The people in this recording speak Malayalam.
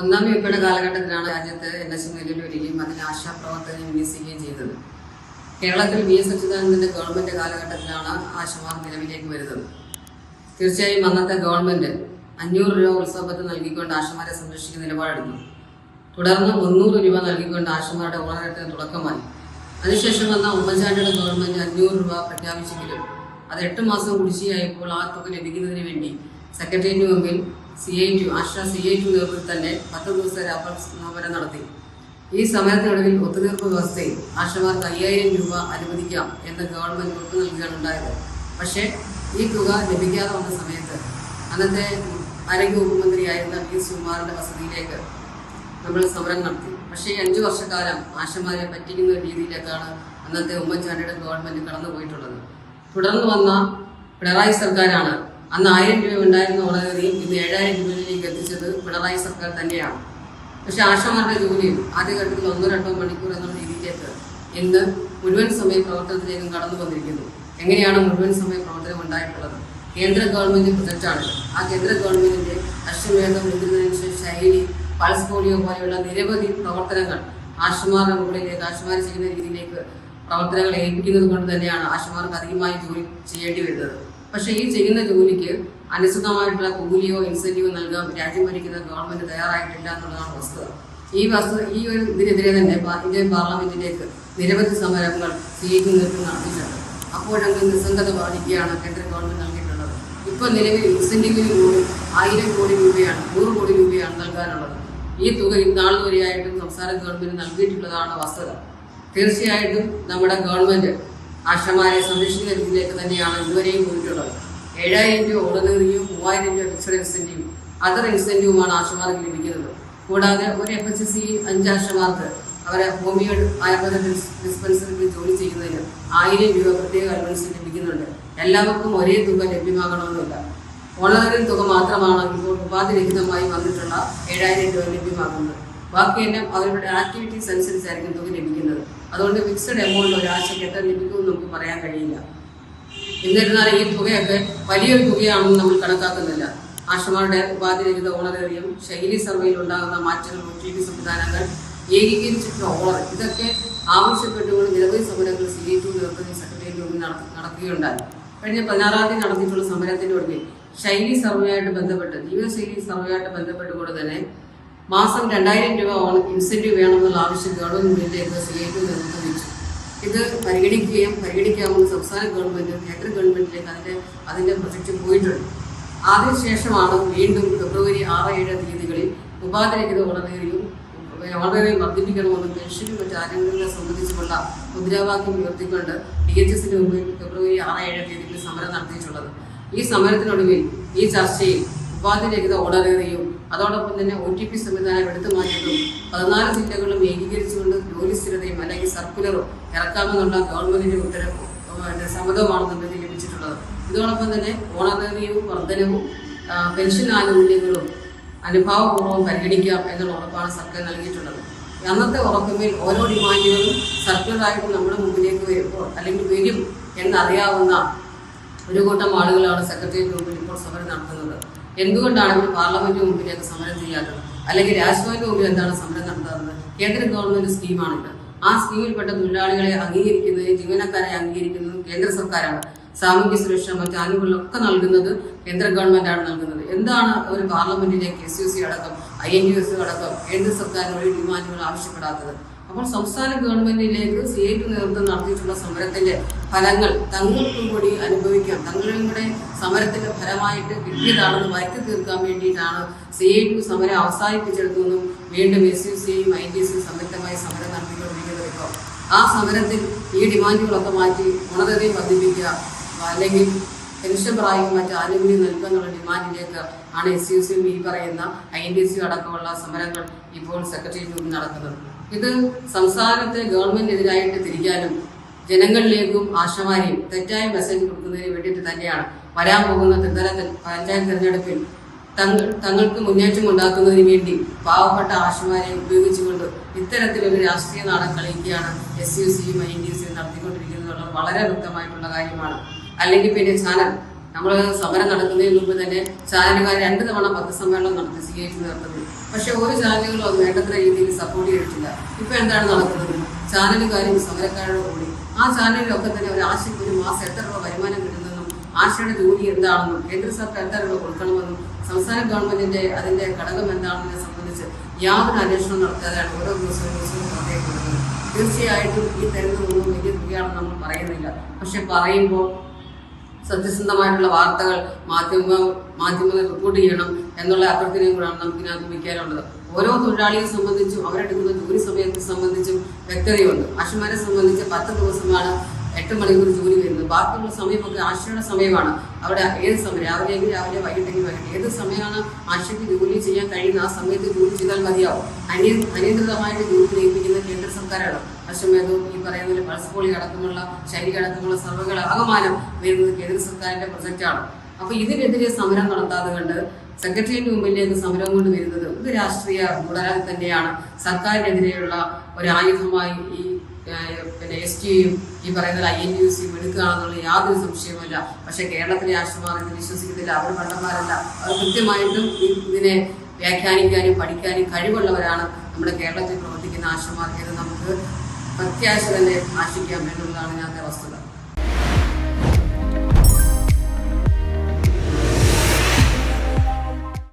ഒന്നാം യുഗയുടെ കാലഘട്ടത്തിലാണ് രാജ്യത്ത് എൻ എസ് നിലവിൽ അതിന് ആശാപ്രവർത്തനം വിന്യസിക്കുകയും ചെയ്തത്. കേരളത്തിൽ വി എസ് അച്യുതാനന്ദന്റെ ഗവൺമെന്റ് കാലഘട്ടത്തിലാണ് ആശമാർ നിലവിലേക്ക് വരുന്നത്. തീർച്ചയായും അന്നത്തെ ഗവൺമെന്റ് അഞ്ഞൂറ് രൂപ ഉത്സവത്തിൽ നൽകിക്കൊണ്ട് ആശമാരെ സംരക്ഷിക്കുന്ന നിലപാടെടുത്തു. തുടർന്ന് മുന്നൂറ് രൂപ നൽകിക്കൊണ്ട് ആശമാരുടെ ഉപകരണത്തിന് തുടക്കമായി. അതിനുശേഷം വന്ന ഉമ്മൻചാണ്ടിയുടെ ഗവൺമെന്റ് അഞ്ഞൂറ് രൂപ പ്രഖ്യാപിച്ചെങ്കിലും അത് എട്ട് മാസം കുടിശ്ശിയായപ്പോൾ ആ തുക ലഭിക്കുന്നതിന് വേണ്ടി സെക്രട്ടേറിയറ്റിന് മുമ്പിൽ C I T Asha C I T നേതൃത്വത്തിൽ തന്നെ പത്ത് ദിവസത്തെ രാപ്പമരം നടത്തി. ഈ സമരത്തിനൊടുവിൽ ഒത്തുതീർപ്പ് വ്യവസ്ഥയിൽ ആശമാർക്ക് അയ്യായിരം രൂപ അനുവദിക്കാം എന്ന് ഗവൺമെന്റ് ഉറപ്പ് നൽകുകയാണ് ഉണ്ടായത് പക്ഷേ ഈ തുക ലഭിക്കാതെ വന്ന സമയത്ത് അന്നത്തെ ആരോഗ്യ ഉപമന്ത്രിയായിരുന്ന പി സുകുമാറിന്റെ വസതിയിലേക്ക് നമ്മൾ സമരം നടത്തി. പക്ഷേ ഈ അഞ്ചു വർഷക്കാലം ആശമാരെ പറ്റിക്കുന്ന രീതിയിലേക്കാണ് അന്നത്തെ ഉമ്മൻചാണ്ടിയുടെ ഗവൺമെന്റ് കടന്നുപോയിട്ടുള്ളത്. തുടർന്ന് വന്ന പിണറായി സർക്കാരാണ് അന്ന് ആയിരം രൂപ ഉണ്ടായിരുന്ന ഉടനടിയും ഇന്ന് ഏഴായിരം രൂപയിലേക്ക് എത്തിച്ചത് പിണറായി സർക്കാർ തന്നെയാണ്. പക്ഷെ ആശമാരുടെ ജോലിയും ആദ്യഘട്ടത്തിൽ ഒന്നോ രണ്ടോ മണിക്കൂർ എന്നുള്ള രീതിയിലേക്ക് ഇന്ന് മുഴുവൻ സമയ പ്രവർത്തനത്തിലേക്കും കടന്നു വന്നിരിക്കുന്നു. എങ്ങനെയാണ് മുഴുവൻ സമയ പ്രവർത്തനം ഉണ്ടായിട്ടുള്ളത്? കേന്ദ്ര ഗവൺമെന്റ് പ്രൊജക്റ്റാണ്. ആ കേന്ദ്ര ഗവൺമെന്റിന്റെ അശ്വമേധം മുദ്രനിശ്ചയ ശൈലി പൾസ് പോളിയോ പോലെയുള്ള നിരവധി പ്രവർത്തനങ്ങൾ ആശുമാരുടെ മുകളിലേക്ക് ആശുമാർ ചെയ്യുന്ന രീതിയിലേക്ക് പ്രവർത്തനങ്ങൾ ഏൽപ്പിക്കുന്നത് കൊണ്ട് തന്നെയാണ് ആശുമാർക്ക് അധികമായി ജോലി ചെയ്യേണ്ടി വരുന്നത്. പക്ഷേ ഈ ചെയ്യുന്ന ജോലിക്ക് അനുസൃതമായിട്ടുള്ള കൂലിയോ ഇൻസെന്റീവോ നൽകാൻ രാജ്യം ഭരിക്കുന്ന ഗവൺമെന്റ് തയ്യാറായിട്ടില്ല എന്നുള്ളതാണ് വസ്തുത. ഈ വസ്തു ഈ ഒരു ഇതിനെതിരെ തന്നെ ഇന്ത്യൻ പാർലമെന്റിലേക്ക് നിരവധി സമരങ്ങൾ സിഐക്ക് നേതൃത്വം നടത്തിയിട്ടുണ്ട് അപ്പോഴെങ്കിലും നിസ്സംഗത ബാധിക്കുകയാണ് കേന്ദ്ര ഗവൺമെന്റ് നൽകിയിട്ടുള്ളത്. ഇപ്പോൾ നിലവിൽ ഇൻസെന്റീവിന് കൂടി ആയിരം കോടി രൂപയാണ് നൂറ് കോടി രൂപയാണ് നൽകാനുള്ളത്. ഈ തുക ഇന്നാൾ വരെയായിട്ടും സംസ്ഥാന ഗവൺമെന്റ് നൽകിയിട്ടുള്ളതാണ് വസ്തുത. തീർച്ചയായിട്ടും നമ്മുടെ ഗവൺമെന്റ് ആശമാരെ സംരക്ഷിക്കുന്നതിലേക്ക് തന്നെയാണ് ഇതുവരെയും പോയിട്ടുള്ളത്. ഏഴായിരം രൂപ ഓർഡിനറിയും മൂവായിരം രൂപ ഫിക്സഡ് ഇൻസെന്റീവും അതർ ഇൻസെന്റീവുമാണ് ആശമാർക്ക് ലഭിക്കുന്നത്. കൂടാതെ ഒരു എഫ് എച്ച് സി അഞ്ച് ആശമാർക്ക് അവരെ ഹോമിയോ ആയുർവേദ ഡിസ്പെൻസറികളിൽ ജോലി ചെയ്യുന്നതിന് ആയിരം രൂപ പ്രത്യേക അലവൻസ് ലഭിക്കുന്നുണ്ട്. എല്ലാവർക്കും ഒരേ തുക ലഭ്യമാകണമെന്നില്ല. ഓൺലൈനിൽ തുക മാത്രമാണ് ഇപ്പോൾ ഉപാധിരഹിതമായി വന്നിട്ടുള്ള ഏഴായിരം രൂപ ലഭ്യമാകുന്നത്. ബാക്കിയെല്ലാം അവരുടെ ആക്ടിവിറ്റീസ് അനുസരിച്ചായിരിക്കും തുക ലഭിക്കുന്നത്. അതുകൊണ്ട് ഫിക്സഡ് എമൗണ്ട് ഒരാഴ്ചയ്ക്ക് എത്ര ലഭിക്കുമെന്ന് നമുക്ക് പറയാൻ കഴിയില്ല. എന്നിരുന്നാലും ഈ തുകയൊക്കെ വലിയൊരു തുകയാണെന്ന് നമ്മൾ കണക്കാക്കുന്നില്ല. ആശമാരുടെ ഉപാധിരഹിത ഓണറേറിയം ശൈലി സർവേയിൽ ഉണ്ടാകുന്ന മാറ്റങ്ങൾ ഒ സംവിധാനങ്ങൾ ഏകീകരിച്ചിട്ടുള്ള ഓണർ ഇതൊക്കെ ആവശ്യപ്പെട്ടുകൊണ്ട് നിരവധി സമരങ്ങൾ സി ഐ ടു നേതൃത്വത്തിൽ സെക്രട്ടേറിയറ്റ് മുമ്പിൽ നടക്കുകയുണ്ടായി. കഴിഞ്ഞ പതിനാറാം തീയതി നടത്തിയിട്ടുള്ള സമരത്തിന്റെ ഒടുവിൽ ശൈലി സർവേയായിട്ട് ബന്ധപ്പെട്ട് ജീവിതശൈലി സർവേയായിട്ട് ബന്ധപ്പെട്ടുകൊണ്ട് തന്നെ മാസം രണ്ടായിരം രൂപ ഇൻസെന്റീവ് വേണമെന്നുള്ള ആവശ്യം ഗവൺമെന്റിലേക്ക് സി ഐ ടി വെച്ചു ഇത് പരിഗണിക്കുകയും പരിഗണിക്കാവുന്ന സംസ്ഥാന ഗവൺമെന്റ് കേന്ദ്ര ഗവൺമെന്റിലേക്ക് അതിന്റെ അതിന്റെ പ്രൊജക്റ്റ് പോയിട്ടുണ്ട്. അതിനുശേഷമാണ് വീണ്ടും ഫെബ്രുവരി ആറ് ഏഴ് തീയതികളിൽ ഉപാധിരഹിത വളരെയും വളരെയും വർദ്ധിപ്പിക്കണമെന്നും പെൻഷനും മറ്റ് ആനുകൂല്യങ്ങളെ സംബന്ധിച്ചുള്ള മുദ്രാവാക്യം ഉയർത്തിക്കൊണ്ട് ഡി എച്ച് എസിന് മുമ്പിൽ ഫെബ്രുവരി ആറ് ഏഴ് തീയതികളിൽ സമരം നടത്തിയിട്ടുള്ളത്. ഈ സമരത്തിനൊടുവിൽ ഈ ചർച്ചയിൽ ഉപാധിരഹിത ഓണറേറിയും അതോടൊപ്പം തന്നെ ഒ ടി പി സംവിധാനം എടുത്തു മാറ്റിയതും പതിനാല് ജില്ലകളും ഏകീകരിച്ചുകൊണ്ട് ജോലി സ്ഥിരതയും അല്ലെങ്കിൽ സർക്കുലറും ഇറക്കാമെന്നുള്ള ഗവൺമെന്റിന്റെ ഉത്തരവ് സമ്മതമാണെന്നുണ്ടെങ്കിൽ ലഭിച്ചിട്ടുള്ളത്. ഇതോടൊപ്പം തന്നെ ഓണറേറിയവും വർധനവും പെൻഷൻ ആനുകൂല്യങ്ങളും അനുഭാവപൂർവം പരിഗണിക്കാം എന്നുള്ള ഉറപ്പാണ് സർക്കാർ നൽകിയിട്ടുള്ളത്. അന്നത്തെ ഉറപ്പുമേൽ ഓരോ ഡിമാൻഡുകളും സർക്കുലറായിട്ട് നമ്മുടെ മുമ്പിലേക്ക് വരുമ്പോൾ അല്ലെങ്കിൽ വരും എന്നറിയാവുന്ന ഒരു കൂട്ടം ആളുകളാണ് സെക്രട്ടേറിയറ്റ് മുമ്പിൽ ഇപ്പോൾ സമരം നടത്തുന്നത്. എന്തുകൊണ്ടാണ് ഇവർ പാർലമെന്റിന് മുമ്പിലേക്ക് സമരം ചെയ്യാത്തത്? അല്ലെങ്കിൽ രാജ്ഭവന്റെ മുമ്പിൽ എന്താണ് സമരം നടത്താറുള്ളത്? കേന്ദ്ര ഗവൺമെന്റ് സ്കീമാണിത് ആ സ്കീമിൽപ്പെട്ട തൊഴിലാളികളെ അംഗീകരിക്കുന്നതും ജീവനക്കാരെ അംഗീകരിക്കുന്നതും കേന്ദ്ര സർക്കാരാണ്. സാമൂഹ്യ സുരക്ഷ മറ്റ് ആനുകൂല്യങ്ങളൊക്കെ നൽകുന്നത് കേന്ദ്ര ഗവൺമെന്റാണ് നൽകുന്നത്. എന്താണ് ഒരു പാർലമെന്റിലേക്ക് എസ് യു സി അടക്കം ഐ എൻ യു എസ് അടക്കം കേന്ദ്ര സർക്കാരിനോട് ഡിമാൻഡുകൾ ആവശ്യപ്പെടാത്തത്? അപ്പോൾ സംസ്ഥാന ഗവൺമെന്റിലേക്ക് സി ഐ ടി നേതൃത്വം നടത്തിയിട്ടുള്ള സമരത്തിന്റെ ഫലങ്ങൾ തങ്ങൾക്കും കൂടി അനുഭവിക്കാം. തങ്ങളും കൂടെ സമരത്തിന്റെ ഫലമായിട്ട് കിട്ടിയതാണെന്ന് വരുത്തി തീർക്കാൻ വേണ്ടിയിട്ടാണ് സി ഐ ടി സമരം അവസാനിപ്പിച്ചെടുത്തെന്നും വീണ്ടും എസ് യു സിയും ഐ ടി സിയും സംയുക്തമായി സമരം നടത്തിക്കൊണ്ടിരിക്കുന്നത് ഇപ്പോൾ. ആ സമരത്തിൽ ഈ ഡിമാൻഡുകളൊക്കെ മാറ്റി ഉണർതയും വർദ്ധിപ്പിക്കുക അല്ലെങ്കിൽ പെൻഷൻ പ്രായം മറ്റ് ആനുകൂല്യം നൽകുന്നുള്ള ഡിമാൻഡിലേക്ക് ആണ് എസ് യു സിയും ഈ പറയുന്ന ഐ എൻ ഡി സി അടക്കമുള്ള സമരങ്ങൾ ഇപ്പോൾ സെക്രട്ടേറിയറ്റ് നടക്കുന്നത് ഇത് സംസ്ഥാനത്തെ ഗവൺമെന്റിനെതിരായിട്ട് തിരിക്കാനും ജനങ്ങളിലേക്കും ആശമാരെയും തെറ്റായ മെസ്സേജ് കൊടുക്കുന്നതിന് വേണ്ടിയിട്ട് തന്നെയാണ് വരാൻ പോകുന്ന ത്രിതല പഞ്ചായത്ത് തെരഞ്ഞെടുപ്പിൽ തങ്ങൾ തങ്ങൾക്ക് മുന്നേറ്റം ഉണ്ടാക്കുന്നതിന് വേണ്ടി പാവപ്പെട്ട ആശമാരെ ഉപയോഗിച്ചുകൊണ്ട് ഇത്തരത്തിലൊരു രാഷ്ട്രീയ നാടൻ കളിക്കുകയാണ് എസ് യു സിയും ഐ ഡി സിയും നടത്തിക്കൊണ്ടിരിക്കുന്നത് വളരെ വ്യക്തമായിട്ടുള്ള കാര്യമാണ്. അല്ലെങ്കിൽ പിന്നെ ചാനൽ. നമ്മൾ സമരം നടക്കുന്നതിന് മുമ്പ് തന്നെ ചാനലുകാർ രണ്ട് തവണ പത്രസമ്മേളനം നടത്തി സി എച്ച് നടത്തുന്നത് പക്ഷെ ഒരു ചാനലുകളും അത് വേണ്ടത്ര രീതിയിൽ സപ്പോർട്ട് ചെയ്തിട്ടില്ല. ഇപ്പൊ എന്താണ് നടക്കുന്നത്? ചാനലുകാരും സമരക്കാരുടെ കൂടി. ആ ചാനലിലൊക്കെ തന്നെ ഒരു ആശയ്ക്ക് ഒരു മാസം എത്ര രൂപ വരുമാനം കിട്ടുന്നതെന്നും ആശയുടെ ജോലി എന്താണെന്നും കേന്ദ്ര സർക്കാർ എത്ര രൂപ കൊടുക്കണമെന്നും സംസ്ഥാന ഗവൺമെന്റിന്റെ അതിന്റെ ഘടകം എന്താണെന്നതിനെ സംബന്ധിച്ച് യാതൊരു അന്വേഷണം നടത്താതെയാണ് ഓരോ ദിവസവും ദിവസവും പുറത്തേക്ക് തീർച്ചയായിട്ടും ഈ തരുന്നതൊന്നും വലിയ തുകയാണെന്ന് നമ്മൾ പറയുന്നില്ല. പക്ഷെ പറയുമ്പോൾ സത്യസന്ധമായിട്ടുള്ള വാർത്തകൾ മാധ്യമ മാധ്യമങ്ങൾ റിപ്പോർട്ട് ചെയ്യണം എന്നുള്ള അഭ്യർത്ഥനയും കൂടാണ് നമുക്ക് ഇതിനകത്ത് വയ്ക്കാനുള്ളത് ഓരോ തൊഴിലാളിയെ സംബന്ധിച്ചും അവരെടുക്കുന്ന ജോലി സമയത്തെ സംബന്ധിച്ചും വ്യക്തതയുണ്ട്. ആശുമാരെ സംബന്ധിച്ച് പത്ത് ദിവസമാണ് എട്ട് മണിക്കൂർ ജോലി വരുന്നത്. ബാക്കിയുള്ള സമയമൊക്കെ ആശയുടെ സമയമാണ്. അവിടെ ഏത് സമയം? രാവിലെയെങ്കിൽ രാവിലെ വൈകിട്ടെങ്കിൽ വൈകിട്ട്. ഏത് സമയമാണ് ആശയ്ക്ക് ജോലി ചെയ്യാൻ കഴിയുന്ന ആ സമയത്ത് ജോലി ചെയ്താൽ മതിയാവും. അനിയ അനിയന്ത്രിതമായിട്ട് ജോലി നിയമിക്കുന്ന കേന്ദ്ര സർക്കാരാണ്. അശ്വമേധവും ഈ പറയുന്ന പൾസ് പോളി അടക്കമുള്ള ശരി അടക്കമുള്ള സർവകൾ ആകമാനം വരുന്നത് കേന്ദ്ര സർക്കാരിന്റെ പ്രൊജക്റ്റാണ് അപ്പൊ ഇതിനെതിരെ സമരം നടത്താതെ കണ്ട് സെക്രട്ടേറിയറ്റ് മുമ്പിലേക്ക് സമരം കൊണ്ട് വരുന്നത് ഇത് രാഷ്ട്രീയ ഗൂഢാലോചന തന്നെയാണ്. സർക്കാരിനെതിരെയുള്ള ഒരു ആയുധമായി ഈ പിന്നെ എസ് ടിയും ഈ പറയുന്ന ഐ എൻ യു സിയും എടുക്കുകയാണെന്നുള്ള യാതൊരു സംശയവുമില്ല. പക്ഷെ കേരളത്തിലെ ആശ്രമാർ ഇത് വിശ്വസിക്കുന്നില്ല അവർ പണ്ടന്മാരല്ല അവർ കൃത്യമായിട്ടും ഇതിനെ വ്യാഖ്യാനിക്കാനും പഠിക്കാനും കഴിവുള്ളവരാണ് നമ്മുടെ കേരളത്തിൽ പ്രവർത്തിക്കുന്ന ആശ്രമാർ ഇത് നമുക്ക് പ്രത്യാശ തന്നെ ആശിക്കാം എന്നുള്ളതാണ് ഞാൻ വസ്തുത.